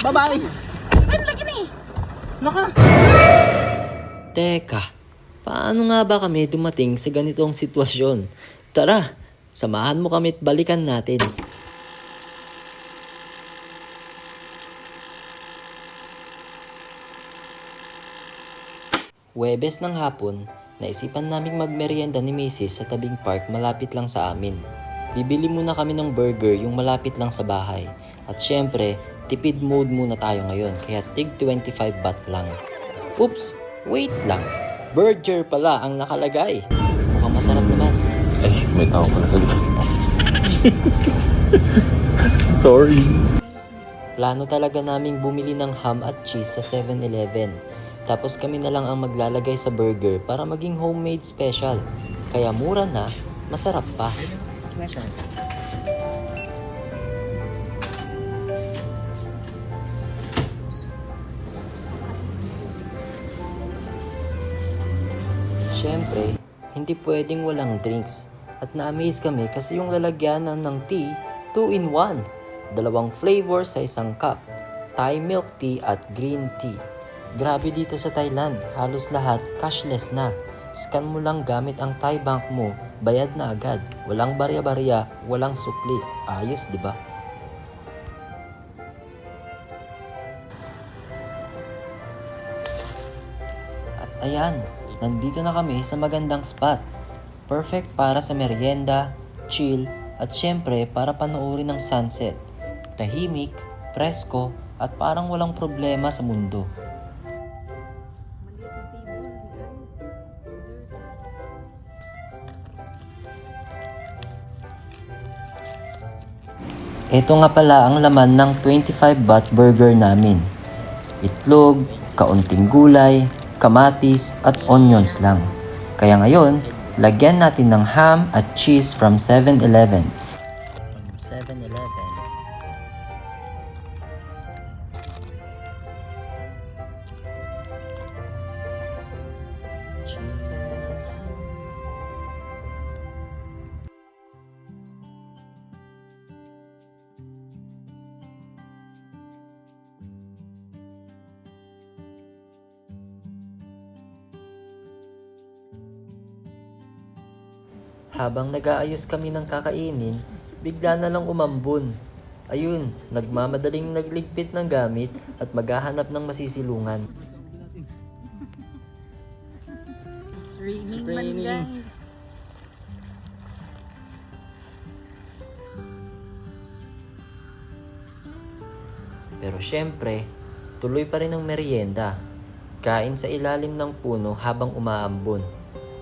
Babae. Ano lagi ni? Naka. Teka, paano nga ba kami dumating sa ganitong sitwasyon? Tara, samahan mo kami at balikan natin. Webes ng hapon, naisipan naming magmerienda ni Mrs. sa tabing park malapit lang sa amin. Bibili muna kami ng burger yung malapit lang sa bahay. At syempre, tipid mode muna tayo ngayon kaya tig 25 baht lang. Oops, wait lang. Burger pala ang nakalagay. Mukhang masarap naman. Ay, may tao pala sa likod. Sorry. Plano talaga naming bumili ng ham at cheese sa 7-Eleven. Tapos kami na lang ang maglalagay sa burger para maging homemade special. Kaya mura na, masarap pa. Siyempre, hindi pwedeng walang drinks. At na-amaze kami kasi yung lalagyanan ng tea, 2 in 1. Dalawang flavor sa isang cup. Thai milk tea at green tea. Grabe dito sa Thailand, halos lahat cashless na. Scan mo lang gamit ang Thai bank mo, bayad na agad. Walang barya-barya, walang supli. Ayos, di ba? At ayan, nandito na kami sa magandang spot. Perfect para sa merienda, chill, at syempre para panoorin ng sunset. Tahimik, presko, at parang walang problema sa mundo. Ito nga pala ang laman ng 25 baht burger namin. Itlog, kaunting gulay, kamatis at onions lang. Kaya ngayon, lagyan natin ng ham at cheese from 7-Eleven. 7-Eleven. Habang nag-aayos kami ng kakainin, bigla na lang umambon. Ayun, nagmamadaling nagligpit ng gamit at maghahanap ng masisilungan. Raining man guys. Pero syempre, tuloy pa rin ang merienda. Kain sa ilalim ng puno habang umaambon.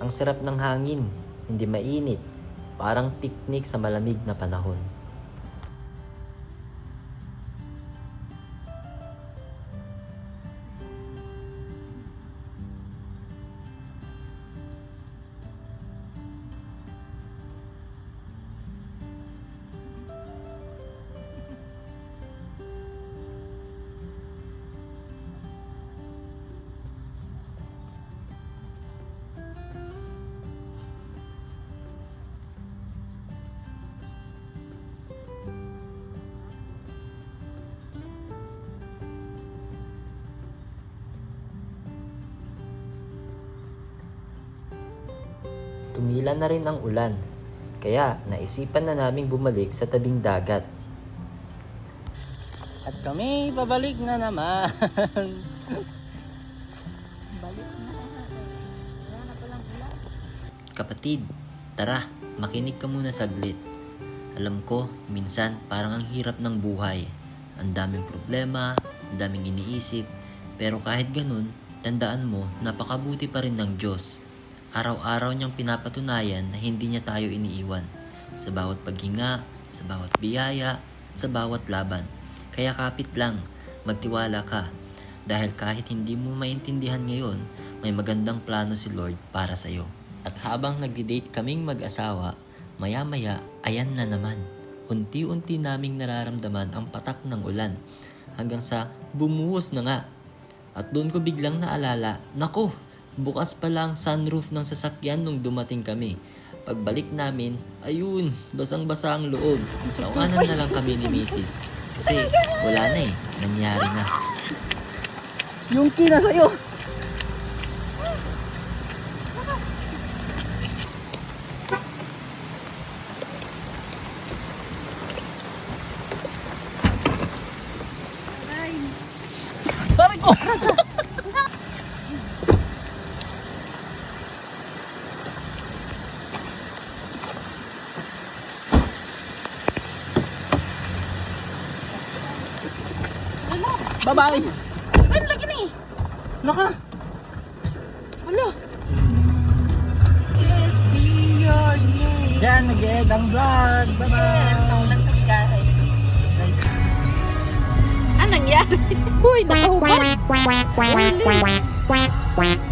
Ang sarap ng hangin, hindi mainit. Parang picnic sa malamig na panahon. Tumila na rin ang ulan. Kaya naisipan na naming bumalik sa tabing dagat. At kami pabalik na naman. Balik na. Wala na palang ulan. Kapatid, tara, makinig ka muna saglit. Alam ko, minsan parang ang hirap ng buhay. Ang daming problema, ang daming iniisip. Pero kahit ganun, tandaan mo, napakabuti pa rin ng Diyos. Araw-araw niyang pinapatunayan na hindi niya tayo iniiwan. Sa bawat paghinga, sa bawat biyaya, at sa bawat laban. Kaya kapit lang, magtiwala ka. Dahil kahit hindi mo maintindihan ngayon, may magandang plano si Lord para sa'yo. At habang nagdi-date kaming mag-asawa, maya-maya, ayan na naman. Unti-unti naming nararamdaman ang patak ng ulan. Hanggang sa bumuhos na nga. At doon ko biglang naalala, nako, bukas pa lang sunroof ng sasakyan nung dumating kami. Pagbalik namin, ayun, basang-basa ang loob. Tawanan na lang kami ni Mrs. Kasi wala na eh. Nangyari na. Yung key na sa'yo. Tarik ko! Babae. Ano lagi ni? Naka. Ano? Diyan, nag-end ang vlog. Bye-bye. Naulan sa bigahe. Anong nangyari? Uy, nakahubad. Uy.